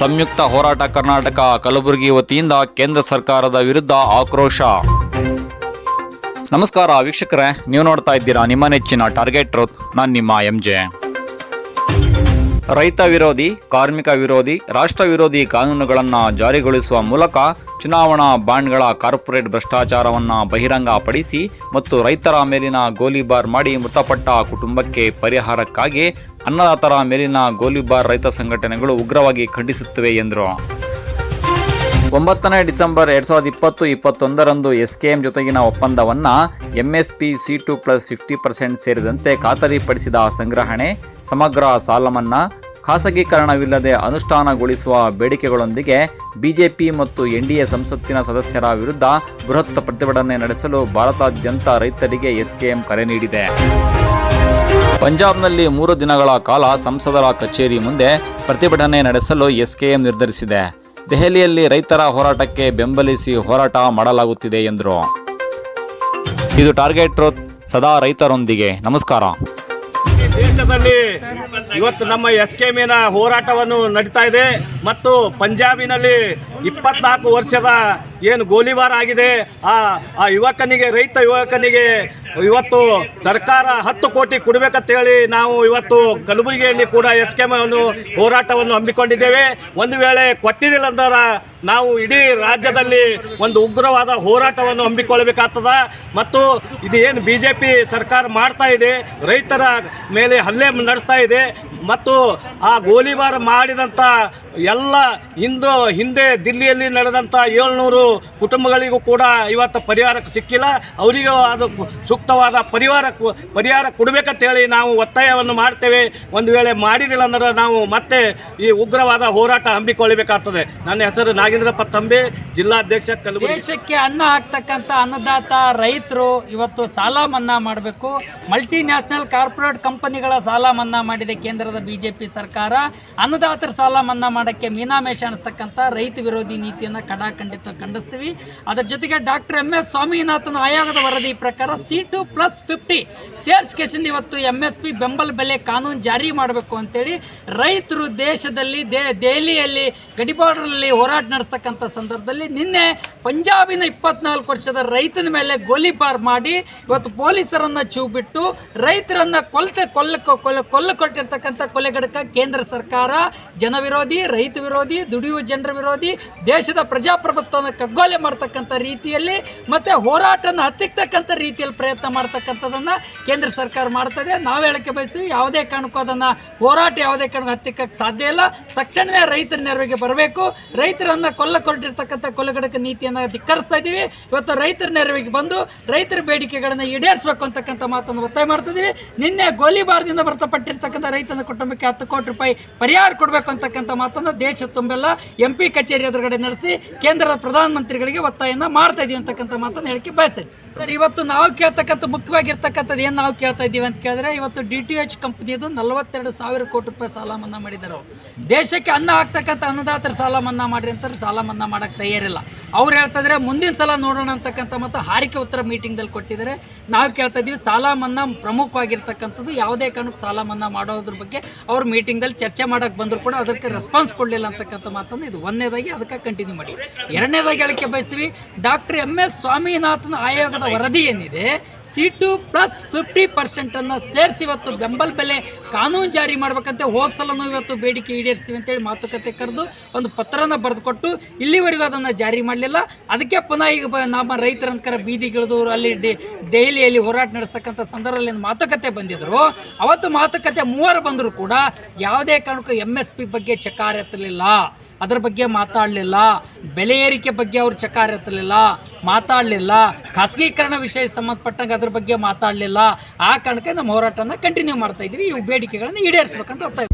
ಸಂಯುಕ್ತ ಹೋರಾಟ ಕರ್ನಾಟಕ ಕಲಬುರಗಿ ವತಿಯಿಂದ ಕೇಂದ್ರ ಸರ್ಕಾರದ ವಿರುದ್ಧ ಆಕ್ರೋಶ. ನಮಸ್ಕಾರ ವೀಕ್ಷಕರೇ, ನೀವು ನೋಡ್ತಾ ಇದ್ದೀರಾ ನಿಮ್ಮ ನೆಚ್ಚಿನ ಟಾರ್ಗೆಟ್ ನಾನು ನಿಮ್ಮ ಎಂ ಜೆ. ರೈತ ವಿರೋಧಿ, ಕಾರ್ಮಿಕ ವಿರೋಧಿ, ರಾಷ್ಟ್ರ ವಿರೋಧಿ ಕಾನೂನುಗಳನ್ನು ಜಾರಿಗೊಳಿಸುವ ಮೂಲಕ ಚುನಾವಣಾ ಬಾಂಡ್ಗಳ ಕಾರ್ಪೊರೇಟ್ ಭ್ರಷ್ಟಾಚಾರವನ್ನು ಬಹಿರಂಗಪಡಿಸಿ ಮತ್ತು ರೈತರ ಮೇಲಿನ ಗೋಲಿಬಾರ್ ಮಾಡಿ ಮೃತಪಟ್ಟ ಕುಟುಂಬಕ್ಕೆ ಪರಿಹಾರಕ್ಕಾಗಿ ಅನ್ನದಾತರ ಮೇಲಿನ ಗೋಲಿಬಾರ್ ರೈತ ಸಂಘಟನೆಗಳು ಉಗ್ರವಾಗಿ ಖಂಡಿಸುತ್ತವೆ ಎಂದರು. ಒಂಬತ್ತನೇ ಡಿಸೆಂಬರ್ ಎರಡ್ ಸಾವಿರದ ಇಪ್ಪತ್ತು ಇಪ್ಪತ್ತೊಂದರಂದು ಎಸ್ಕೆಎಂ ಜೊತೆಗಿನ ಒಪ್ಪಂದವನ್ನು MSP C two plus fifty percent ಸೇರಿದಂತೆ ಖಾತರಿಪಡಿಸಿದ ಸಂಗ್ರಹಣೆ, ಸಮಗ್ರ ಸಾಲ ಮನ್ನಾ ಖಾಸಗೀಕರಣವಿಲ್ಲದೆ ಅನುಷ್ಠಾನಗೊಳಿಸುವ ಬೇಡಿಕೆಗಳೊಂದಿಗೆ ಬಿಜೆಪಿ ಮತ್ತು ಎನ್ಡಿಎ ಸಂಸತ್ತಿನ ಸದಸ್ಯರ ವಿರುದ್ಧ ಬೃಹತ್ ಪ್ರತಿಭಟನೆ ನಡೆಸಲು ಭಾರತಾದ್ಯಂತ ರೈತರಿಗೆ ಎಸ್ಕೆಎಂ ಕರೆ ನೀಡಿದೆ. ಪಂಜಾಬ್ನಲ್ಲಿ ಮೂರು ದಿನಗಳ ಕಾಲ ಸಂಸದರ ಕಚೇರಿ ಮುಂದೆ ಪ್ರತಿಭಟನೆ ನಡೆಸಲು ಎಸ್ಕೆಎಂ ನಿರ್ಧರಿಸಿದೆ. ದೆಹಲಿಯಲ್ಲಿ ರೈತರ ಹೋರಾಟಕ್ಕೆ ಬೆಂಬಲಿಸಿ ಹೋರಾಟ ಮಾಡಲಾಗುತ್ತಿದೆ ಎಂದರು. ಇದು ಟಾರ್ಗೆಟ್ ಸದಾ ರೈತರೊಂದಿಗೆ. ನಮಸ್ಕಾರ. ದೇಶದಲ್ಲಿ ಇವತ್ತು ನಮ್ಮ ಎಸ್ ಕೆ ಮೀನ ಹೋರಾಟವನ್ನು ನಡೀತಾ ಇದೆ ಮತ್ತು ಪಂಜಾಬಿನಲ್ಲಿ ಇಪ್ಪತ್ನಾಲ್ಕು ವರ್ಷದ ಏನು ಗೋಲಿಬಾರ್ ಆಗಿದೆ? ಆ ಆ ಯುವಕನಿಗೆ, ರೈತ ಯುವಕನಿಗೆ ಇವತ್ತು ಸರ್ಕಾರ ಹತ್ತು ಕೋಟಿ ಕೊಡಬೇಕಂತೇಳಿ ನಾವು ಇವತ್ತು ಕಲಬುರಗಿಯಲ್ಲಿ ಕೂಡ ಎಸ್ ಕೆ ಅನ್ನು ಹೋರಾಟವನ್ನು ಹಮ್ಮಿಕೊಂಡಿದ್ದೇವೆ. ಒಂದು ವೇಳೆ ಕೊಟ್ಟಿದ್ದಿಲ್ಲ ಅಂದ್ರೆ ನಾವು ಇಡೀ ರಾಜ್ಯದಲ್ಲಿ ಒಂದು ಉಗ್ರವಾದ ಹೋರಾಟವನ್ನು ಹಮ್ಮಿಕೊಳ್ಳಬೇಕಾಗ್ತದ. ಮತ್ತು ಇದು ಏನು ಬಿ ಸರ್ಕಾರ ಮಾಡ್ತಾ ಇದೆ, ರೈತರ ಮೇಲೆ ಹಲ್ಲೆ ನಡೆಸ್ತಾ ಇದೆ. ಮತ್ತು ಆ ಗೋಲಿಬಾರ್ ಮಾಡಿದಂಥ ಎಲ್ಲ ಹಿಂದೂ ಹಿಂದೆ ದಿಲ್ಲಿಯಲ್ಲಿ ನಡೆದಂಥ ಏಳ್ನೂರು ಕುಟುಂಬಗಳಿಗೂ ಕೂಡ ಇವತ್ತು ಪರಿಹಾರ ಸಿಕ್ಕಿಲ್ಲ. ಅವರಿಗೂ ಅದು ಸೂಕ್ತವಾದ ಪರಿಹಾರ ಪರಿಹಾರ ಕೊಡಬೇಕಂತೇಳಿ ನಾವು ಒತ್ತಾಯವನ್ನು ಮಾಡ್ತೇವೆ. ಒಂದು ವೇಳೆ ಮಾಡಿದಿಲ್ಲ ಅಂದ್ರೆ ನಾವು ಮತ್ತೆ ಈ ಉಗ್ರವಾದ ಹೋರಾಟ ಹಮ್ಮಿಕೊಳ್ಳಬೇಕಾಗ್ತದೆ. ನನ್ನ ಹೆಸರು ನಾಗೇಂದ್ರ ಪತ್ತಂಬೆ, ಜಿಲ್ಲಾಧ್ಯಕ್ಷ ಕಲಬುರಗಿ. ದೇಶಕ್ಕೆ ಅನ್ನ ಹಾಕ್ತಕ್ಕಂಥ ಅನ್ನದಾತ ರೈತರು ಇವತ್ತು ಸಾಲ ಮನ್ನಾ ಮಾಡಬೇಕು. ಮಲ್ಟಿ ನ್ಯಾಷನಲ್ ಕಾರ್ಪೊರೇಟ್ ಕಂಪನಿಗಳ ಸಾಲ ಮನ್ನಾ ಮಾಡಿದೆ ಕೇಂದ್ರದ ಪಿ ಸರ್ಕಾರ ಅನ್ನದಾತರ ಸಾಲ ಮನ್ನಾ ಮಾಡೋಕ್ಕೆ ಮೀನಾಮೇಷ ಅನಿಸ್ತಕ್ಕಂಥ ರೈತ ವಿರೋಧಿ ನೀತಿಯನ್ನು ಕಡಾಖಂಡಿತ ಖಂಡಿಸ್ತೀವಿ. ಅದರ ಜೊತೆಗೆ ಡಾಕ್ಟರ್ ಎಂ ಎಸ್ ಸ್ವಾಮಿನಾಥನ್ ಆಯೋಗದ ವರದಿ ಪ್ರಕಾರ ಸಿ ಟು ಪ್ಲಸ್ ಫಿಫ್ಟಿ ಸೇರ್ಸ್ಕೇಸಿಂದ ಇವತ್ತು ಎಂ ಎಸ್ ಪಿ ಬೆಂಬಲ ಬೆಲೆ ಕಾನೂನು ಜಾರಿ ಮಾಡಬೇಕು ಅಂತೇಳಿ ರೈತರು ದೇಶದಲ್ಲಿ ದೇ ದೆಹಲಿಯಲ್ಲಿ ಗಡಿ ಬಾರ್ಡರಲ್ಲಿ ಹೋರಾಟ ನಡೆಸ್ತಕ್ಕಂಥ ಸಂದರ್ಭದಲ್ಲಿ ನಿನ್ನೆ ಪಂಜಾಬಿನ ಇಪ್ಪತ್ನಾಲ್ಕು ವರ್ಷದ ರೈತನ ಮೇಲೆ ಗೋಲಿಬಾರ್ ಮಾಡಿ ಇವತ್ತು ಪೊಲೀಸರನ್ನು ಚೂಬಿಟ್ಟು ರೈತರನ್ನ ಕೊಲ್ತೆ ಕೊಲ್ಲ ಕೊಲ್ಲ ಕೊಲ್ಲ ಕೊಟ್ಟಿರ್ತಕ್ಕಂಥ ಕೊಲೆಗಡಕ ಕೇಂದ್ರ ಸರ್ಕಾರ, ಜನವಿರೋಧಿ, ರೈತ ವಿರೋಧಿ ದುಡಿಯುವ ಜನರ ವಿರೋಧಿ, ದೇಶದ ಪ್ರಜಾಪ್ರಭುತ್ವವನ್ನು ಕಗ್ಗೊಲೆ ಮಾಡ್ತಕ್ಕಂಥ ರೀತಿಯಲ್ಲಿ ಮತ್ತೆ ಹೋರಾಟನ ಹತ್ತಿಕ್ತಕ್ಕಂಥ ರೀತಿಯಲ್ಲಿ ಪ್ರಯತ್ನ ಮಾಡ್ತಕ್ಕಂಥದ್ದನ್ನು ಕೇಂದ್ರ ಸರ್ಕಾರ ಮಾಡ್ತದೆ. ನಾವು ಹೇಳಕ್ಕೆ ಬಯಸ್ತೀವಿ ಯಾವುದೇ ಕಾರಣಕ್ಕೂ ಅದನ್ನು ಹೋರಾಟ ಯಾವುದೇ ಕಾರಣಕ್ಕೂ ಹತ್ತಿಕ್ಕಕ್ಕೆ ಸಾಧ್ಯ ಇಲ್ಲ. ತಕ್ಷಣವೇ ರೈತರ ನೆರವಿಗೆ ಬರಬೇಕು. ರೈತರನ್ನ ಕೊಲ್ಲ ಕೊಟ್ಟಿರ್ತಕ್ಕಂಥ ಕೊಲೆಗಡಕ ನೀತಿಯನ್ನು ಧಿಕ್ಕರಿಸ್ತಾ ಇದ್ದೀವಿ ಇವತ್ತು ರೈತರ ನೆರವಿಗೆ ಬಂದು ರೈತರ ಬೇಡಿಕೆಗಳನ್ನು ಈಡೇರಿಸಬೇಕು ಅಂತಕ್ಕಂಥ ಮಾತನ್ನು ಒತ್ತಾಯ ಮಾಡ್ತಾ ಇದ್ದೀವಿ ನಿನ್ನೆ ಗೋಲಿಬಾರ್ದಿಂದ ಮೃತಪಟ್ಟಿರ್ತಕ್ಕಂಥ ರೈತನ ಕುಟುಂಬಕ್ಕೆ ಹತ್ತು ಕೋಟಿ ರೂಪಾಯಿ ಪರಿಹಾರ ಕೊಡಬೇಕು ಅಂತಕ್ಕಂಥ ಮಾತನ್ನು ದೇಶ ತುಂಬೆಲ್ಲ ಎಂ ಪಿ ಕಚೇರಿ ಎದುರುಗಡೆ ನಡೆಸಿ ಕೇಂದ್ರದ ಪ್ರಧಾನಮಂತ್ರಿಗಳಿಗೆ ಒತ್ತಾಯನ ಮಾಡ್ತಾ ಇದೀವಿ ಅಂತಕ್ಕಂಥ ಮಾತನ್ನು ಹೇಳಿಕೆ ಬಯಸ್ತೇನೆ. ಸರ್, ಇವತ್ತು ನಾವು ಕೇಳ್ತಕ್ಕಂಥ ಮುಖ್ಯವಾಗಿರ್ತಕ್ಕಂಥದ್ದು ಏನು ನಾವು ಕೇಳ್ತಾ ಇದ್ದೀವಿ ಅಂತ ಕೇಳಿದ್ರೆ ಇವತ್ತು ಡಿ ಟಿ ಎಚ್ ಕಂಪ್ನಿಯದು ನಲವತ್ತೆರಡು ಸಾವಿರ ಕೋಟಿ ರೂಪಾಯಿ ಸಾಲ ಮನ್ನಾ ಮಾಡಿದ್ದಾರೆ. ದೇಶಕ್ಕೆ ಅನ್ನ ಹಾಕ್ತಕ್ಕಂಥ ಅನ್ನದಾತರ ಸಾಲ ಮನ್ನಾ ಮಾಡಿರಿ ಅಂತಾರೆ ಸಾಲ ಮನ್ನಾ ಮಾಡಕ್ಕೆ ತಯಾರಿಲ್ಲ. ಅವ್ರು ಹೇಳ್ತಾ ಇದ್ರೆ, ಮುಂದಿನ ಸಲ ನೋಡೋಣ ಅಂತಕ್ಕಂಥ ಮತ್ತು ಹಾರಿಕೆ ಉತ್ತರ ಮೀಟಿಂಗ್ದಲ್ಲಿ ಕೊಟ್ಟಿದ್ದಾರೆ. ನಾವು ಕೇಳ್ತಾ ಇದ್ದೀವಿ ಸಾಲ ಮನ್ನಾ ಪ್ರಮುಖವಾಗಿರ್ತಕ್ಕಂಥದ್ದು ಯಾವುದೇ ಕಾರಣಕ್ಕೂ ಸಾಲ ಮನ್ನಾ ಮಾಡೋದ್ರ ಬಗ್ಗೆ ಅವ್ರು ಮೀಟಿಂಗಲ್ಲಿ ಚರ್ಚೆ ಮಾಡೋಕ್ಕೆ ಬಂದರೂ ಕೂಡ ಅದಕ್ಕೆ ರೆಸ್ಪಾನ್ಸ್ ಕೊಡಲಿಲ್ಲ ಅಂತಕ್ಕಂಥ ಮಾತನ್ನು ಇದು ಒಂದನೇದಾಗಿ ಅದಕ್ಕೆ ಕಂಟಿನ್ಯೂ ಮಾಡಿ. ಎರಡನೇದಾಗಿ ಹೇಳಕ್ಕೆ ಬಯಸ್ತೀವಿ, ಡಾಕ್ಟರ್ ಎಂ ಎಸ್ ಸ್ವಾಮಿನಾಥನ್ ಆಯೋಗದ ವರದಿ ಏನಿದೆ ಸಿ ಟು ಪ್ಲಸ್ ಫಿಫ್ಟಿ ಪರ್ಸೆಂಟನ್ನು ಸೇರಿಸಿ ಇವತ್ತು ಬೆಂಬಲ ಬೆಲೆ ಕಾನೂನು ಜಾರಿ ಮಾಡಬೇಕಂತೆ, ಹೋದ ಸಲನೂ ಇವತ್ತು ಬೇಡಿಕೆ ಈಡೇರಿಸ್ತೀವಿ ಅಂತೇಳಿ ಮಾತುಕತೆ ಕರೆದು ಒಂದು ಪತ್ರನ ಬರೆದುಕೊಟ್ಟು ಇಲ್ಲಿವರೆಗೂ ಅದನ್ನು ಜಾರಿ ಮಾಡಲಿಲ್ಲ. ಅದಕ್ಕೆ ಪುನಃ ಈಗ ನಮ್ಮ ರೈತರಂತರ ಬೀದಿಗಿಳಿದು ಅಲ್ಲಿ ದೆಹಲಿಯಲ್ಲಿ ಹೋರಾಟ ನಡೆಸ್ತಕ್ಕಂಥ ಸಂದರ್ಭದಲ್ಲಿ ಮಾತುಕತೆ ಬಂದಿದ್ರು. ಅವತ್ತು ಮಾತುಕತೆ ಮೂವರು ಬಂದರೂ. ಕೂಡ ಯಾವುದೇ ಕಾರಣಕ್ಕೂ ಎಂ ಎಸ್ ಪಿ ಬಗ್ಗೆ ಚಕಾರ ಎತ್ತಲಿಲ್ಲ. ಅದರ ಬಗ್ಗೆ ಮಾತಾಡಲಿಲ್ಲ. ಬೆಲೆ ಏರಿಕೆ ಬಗ್ಗೆ ಅವರು ಚಕಾರ ಎತ್ತಲಿಲ್ಲ. ಮಾತಾಡಲಿಲ್ಲ. ಖಾಸಗೀಕರಣ ವಿಷಯ ಸಂಬಂಧಪಟ್ಟಂಗೆ ಅದ್ರ ಬಗ್ಗೆ ಮಾತಾಡಲಿಲ್ಲ. ಆ ಕಾರಣಕ್ಕೆ ನಮ್ಮ ಹೋರಾಟನ ಕಂಟಿನ್ಯೂ ಮಾಡ್ತಾ ಇದ್ದೀವಿ. ಇವು ಬೇಡಿಕೆಗಳನ್ನು ಈಡೇರಿಸ್ಬೇಕಂತ ಒತ್ತಾಯ